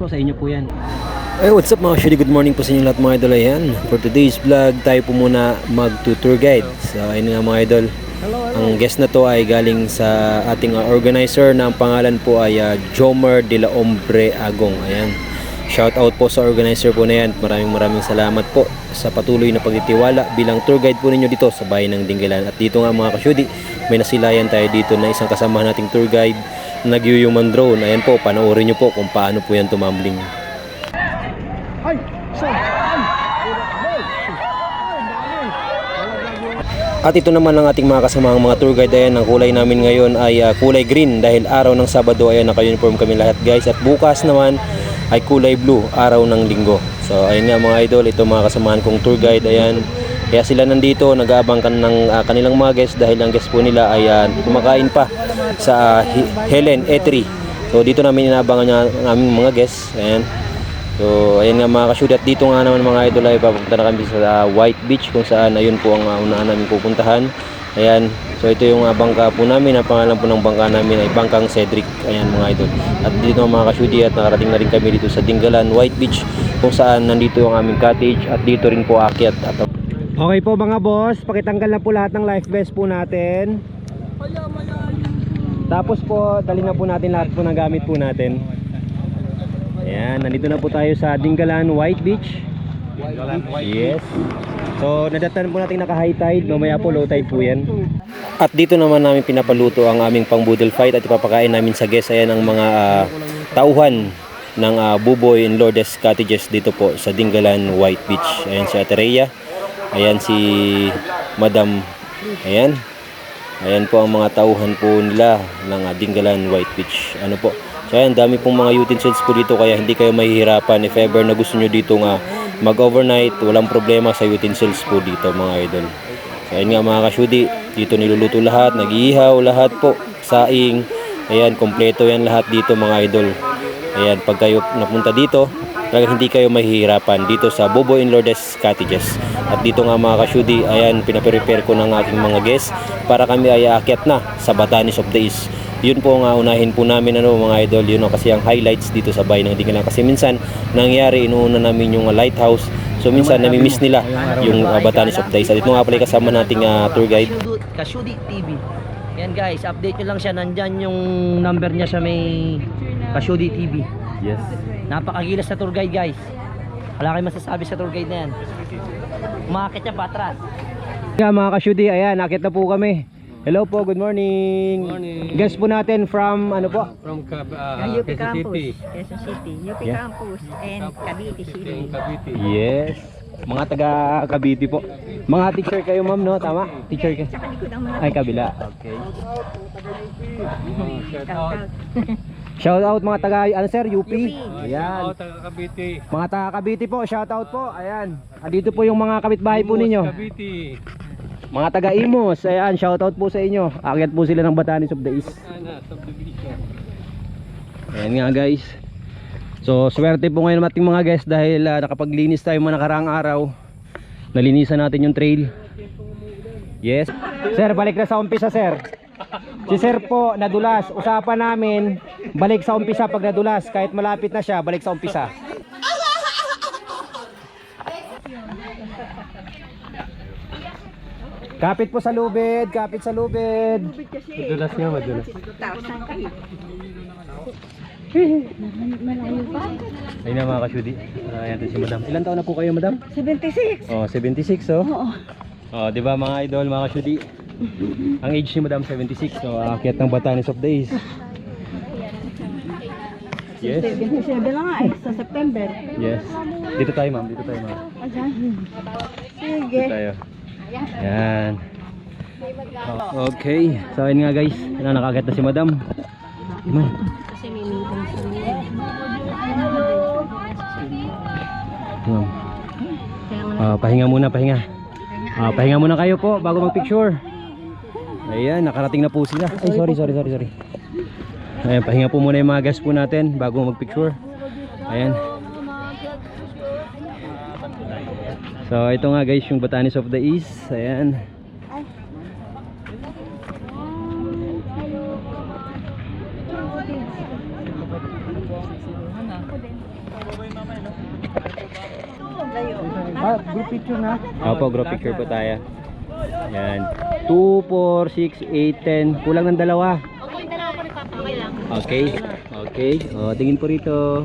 po sa inyo po yan. Hey, what's up mga shudi? Good morning po sa inyo lahat mga idol. Ayan, for today's vlog, tayo po muna mag-tour guide. So, ayun nga mga idol. Ang guest na to ay galing sa ating uh, organizer na ang pangalan po ay uh, Jomer de la Hombre Agong. Ayan. Shout out po sa organizer po na yan. Maraming maraming salamat po sa patuloy na pagtitiwala bilang tour guide po ninyo dito sa bayan ng Dinggalan. At dito nga mga kasyudi, may nasilayan tayo dito na isang kasama nating tour guide nag-human drone. Ayan po, panoorin nyo po kung paano po yan tumambling. At ito naman ang ating mga kasamang mga tour guide ayan, ang kulay namin ngayon ay ah, kulay green dahil araw ng Sabado ayan naka-uniform kami lahat guys at bukas naman ay kulay blue araw ng Linggo. So ayun nga mga idol, ito mga kasamahan kong tour guide ayan. Kaya sila nandito nag-aabang kan ng ah, kanilang mga guests dahil ang guest po nila ay ah, kumakain pa sa Hi- Helen Eatery. So dito namin inaabangan niya aming mga guests. Ayan. So, ayun nga mga kasyudi at dito nga naman mga idol ay papunta na kami sa uh, White Beach kung saan ayun po ang uh, unahan namin pupuntahan. Ayan. So, ito yung uh, bangka po namin. Ang pangalan po ng bangka namin ay Bangkang Cedric. Ayan mga idol. At dito mga kasyudi at nakarating na rin kami dito sa Dingalan, White Beach kung saan nandito ang aming cottage at dito rin po akyat at Okay po mga boss, pakitanggal na po lahat ng life vest po natin. Tapos po, dali na po natin lahat po ng gamit po natin. Ayan, nandito na po tayo sa Dingalan White Beach. Yes. So, nadatan po natin naka high tide, mamaya po low tide po yan. At dito naman namin pinapaluto ang aming pang boodle fight at ipapakain namin sa guest ayan ang mga ah, tauhan ng ah, Buboy and Lourdes Cottages dito po sa Dingalan White Beach. Ayan si Ate Rhea. Ayan si Madam. Ayan. Ayan po ang mga tauhan po nila ng Dingalan White Beach. Ano po? So ayan, dami pong mga utensils po dito kaya hindi kayo mahihirapan if ever na gusto nyo dito nga mag-overnight, walang problema sa utensils po dito mga idol. So ayun nga mga kasyudi, dito niluluto lahat, nag-iihaw lahat po, saing, ayan, kompleto yan lahat dito mga idol. Ayan, pag kayo napunta dito, talagang hindi kayo mahihirapan dito sa Bobo in Lourdes Cottages. At dito nga mga kasyudi, ayan, pinaprepare ko ng aking mga guests para kami ay aakyat na sa Batanes of the East. Yun po nga unahin po namin ano mga idol, yun ang kasi ang highlights dito sa bayan ng Dingalan. Kasi minsan nangyari inuuna namin yung uh, lighthouse. So minsan nami-miss nila yung uh, Batanes of the East. At ito nga pala yung kasama nating uh, tour guide. Kashudi TV. Yan guys, update nyo lang siya. Nandyan yung number niya sa may Kashudi TV. Yes. Napakagilas na tour guide guys. Wala kayong masasabi sa tour guide na yan. Umakit niya pa atras. Yeah, mga kasyudi, ayan, nakit na po kami. Hello po, good morning. Morning. Guest po natin from ano po? From Cab uh, UP Quezon Campus, City. Quezon City, UP Yeah. Campus, and Cavite City. Cavite. Yes. Mga taga Cavite po. Mga teacher kayo ma'am, no? Tama? Teacher kayo. Ay, kabila. Okay. Shout shout out. out. Shout out mga taga, ano sir, UP? Ayan. Shout out taga Cavite. Mga taga Cavite po, shout out po. Ayan. Andito po yung mga kapitbahay po ninyo. Cavite. Mga taga Imos, ayan, shout out po sa inyo. Akyat po sila ng Batanes of the East. Subdivision. Ayan nga guys. So swerte po ngayon ating mga guests dahil ah, nakapaglinis tayo mga nakaraang araw. Nalinisan natin yung trail. Yes. Sir, balik na sa umpisa sir. Si sir po nadulas. Usapan namin balik sa umpisa pag nadulas. Kahit malapit na siya, balik sa umpisa. Kapit po sa lubid, kapit sa lubid. Madulas nga, madulas. 2,000 kayo. Ayun na mga kasyudi. Uh, ayan si madam. Ilan taon na po kayo madam? 76. Oh, 76 oh. Oo. Oh, 'di ba mga idol, mga kasyudi? Ang age ni Madam 76, so aakyat ng Batanes of Days. Yes. 77 na nga eh, sa September. Yes. Dito tayo, ma'am. Dito tayo, ma'am. Sige. Dito tayo. Yan. Okay. So, ayun nga guys. Na nakakita na si Madam. Man. Ma'am. Ah, pahinga muna, pahinga. Ah, pahinga muna kayo po bago mag-picture. Ayan, nakarating na po sila. Ay, sorry, sorry, sorry, sorry. Ayan, pahinga po muna yung mga guys po natin bago magpicture. Ayan. So, ito nga guys, yung Botanist of the East. Ayan. Ah, group picture na? Opo, group picture po tayo. Ayan. 2, 4, 6, 8, 10. Kulang ng dalawa. Okay, dalawa Papa. Okay lang. Okay. Okay. O, tingin po rito.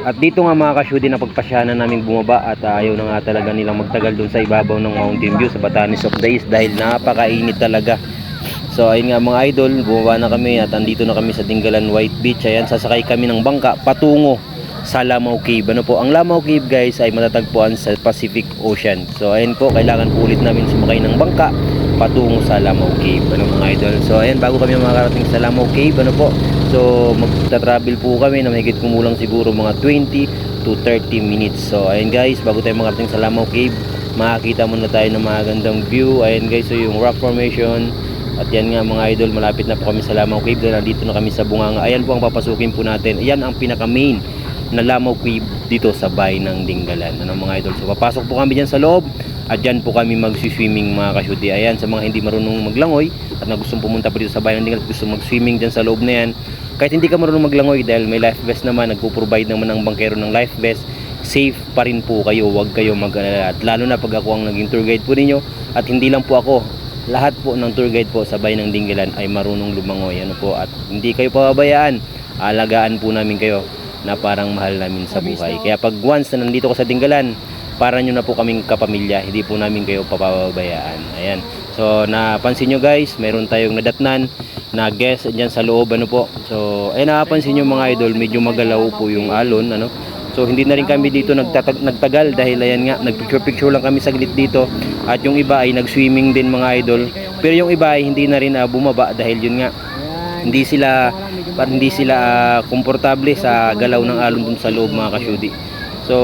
At dito nga mga kasyudi na pagpasyanan namin bumaba at ah, ayaw na nga talaga nilang magtagal doon sa ibabaw ng Mountain View sa Batanes of Days dahil napakainit talaga. So ayun nga mga idol, bumaba na kami at andito na kami sa Dingalan White Beach. Ayan, sasakay kami ng bangka patungo sa Lamau Cave. Ano po, ang Lamau Cave guys ay matatagpuan sa Pacific Ocean. So ayun po, kailangan po ulit namin sumakay ng bangka patungo sa Lamau Cave. Ano mga idol. So ayan, bago kami makarating sa Lamau Cave, ano po, so magta-travel po kami na mahigit kumulang siguro mga 20 to 30 minutes. So ayun guys, bago tayo makarating sa Lamau Cave, makakita muna tayo ng magandang view. Ayun guys, so yung rock formation, at yan nga mga idol, malapit na po kami sa Lamau Cave dahil nandito na kami sa Bunganga. Ayan po ang papasukin po natin. Ayan ang pinaka main na Lamau Cave dito sa bay ng Dinggalan. Ano mga idol? So papasok po kami dyan sa loob at dyan po kami mag-swimming mga kasyudi. Ayan sa mga hindi marunong maglangoy at na gustong pumunta po dito sa bay ng Dinggalan, gusto mag-swimming dyan sa loob na yan. Kahit hindi ka marunong maglangoy dahil may life vest naman, nagpo-provide naman ang bangkero ng life vest safe pa rin po kayo, huwag kayo mag at lalo na pag ako ang naging tour guide po ninyo. At hindi lang po ako lahat po ng tour guide po sa bayan ng Dingalan ay marunong lumangoy. Ano po? At hindi kayo pababayaan. Alagaan po namin kayo na parang mahal namin sa buhay. kaya pag once na nandito ko sa Dingalan para nyo na po kaming kapamilya. Hindi po namin kayo papabayaan ayan. So napansin nyo guys meron tayong nadatnan na guest dyan sa loob ano po. So ay napansin nyo mga idol medyo magalaw po yung alon ano. So hindi na rin kami dito nagtatag, nagtagal dahil ayan nga nagpicture picture lang kami saglit dito. At yung iba ay nag-swimming din mga idol. Pero yung iba ay hindi na rin ah, bumaba dahil yun nga hindi sila hindi sila komportable sa galaw ng alon dun sa loob mga kasyudi. So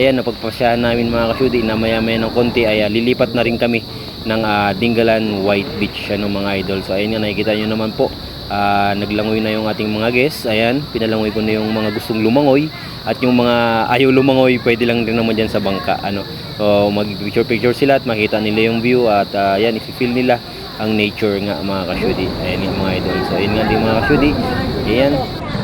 ayan napagpasyahan namin mga kasyudi na maya maya ng konti ay ah, lilipat na rin kami ng ah, Dingalan White Beach ano mga idol. So ayun nga nakikita nyo naman po Ah, naglangoy na yung ating mga guests. Ayan, pinalangoy ko na yung mga gustong lumangoy at yung mga ayaw lumangoy, pwede lang din naman dyan sa bangka. Ano. So, mag-picture picture sila at makita nila yung view at ah, ayan, i-feel nila ang nature nga mga kasyudi. Ayan yung mga idol. So, ayun nga din mga kasyudi. Ayan.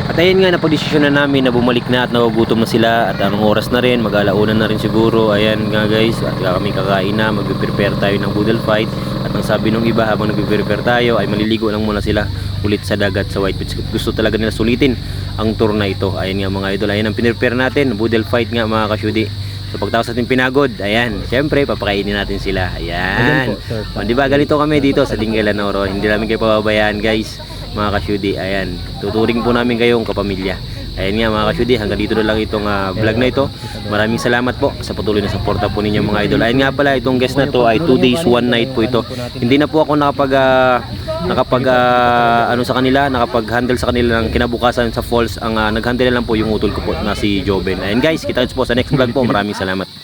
At ayun nga, napag-desisyon na namin na bumalik na at nagugutom na sila at anong oras na rin, mag-alauna na rin siguro. Ayan nga guys, at kami kakain na, mag-prepare tayo ng boodle fight. At ang sabi nung iba habang nag-prepare tayo ay maliligo lang muna sila ulit sa dagat sa White Beach. Gusto talaga nila sulitin ang tour na ito. Ayan nga mga idol, ayan ang pinrepare natin, boodle fight nga mga kasyudi. So pagtapos natin pinagod, ayan, syempre papakainin natin sila. Ayan. O, di ba ganito kami dito sa Dingalan Oro. Hindi namin kayo pababayaan guys, mga kasyudi. Ayan, tuturing po namin kayong kapamilya. Ayan nga mga kasyudi, hanggang dito na lang itong ah, vlog na ito. Maraming salamat po sa patuloy na suporta po ninyo mga idol. Ayan nga pala, itong guest na to ay 2 days, 1 night po ito. Hindi na po ako nakapag ah, nakapag ah, ano sa kanila, nakapag-handle sa kanila ng kinabukasan sa falls. Ang ah, nag-handle lang po yung utol ko po na si Joben. Ayan guys, kita po sa next vlog po. Maraming salamat.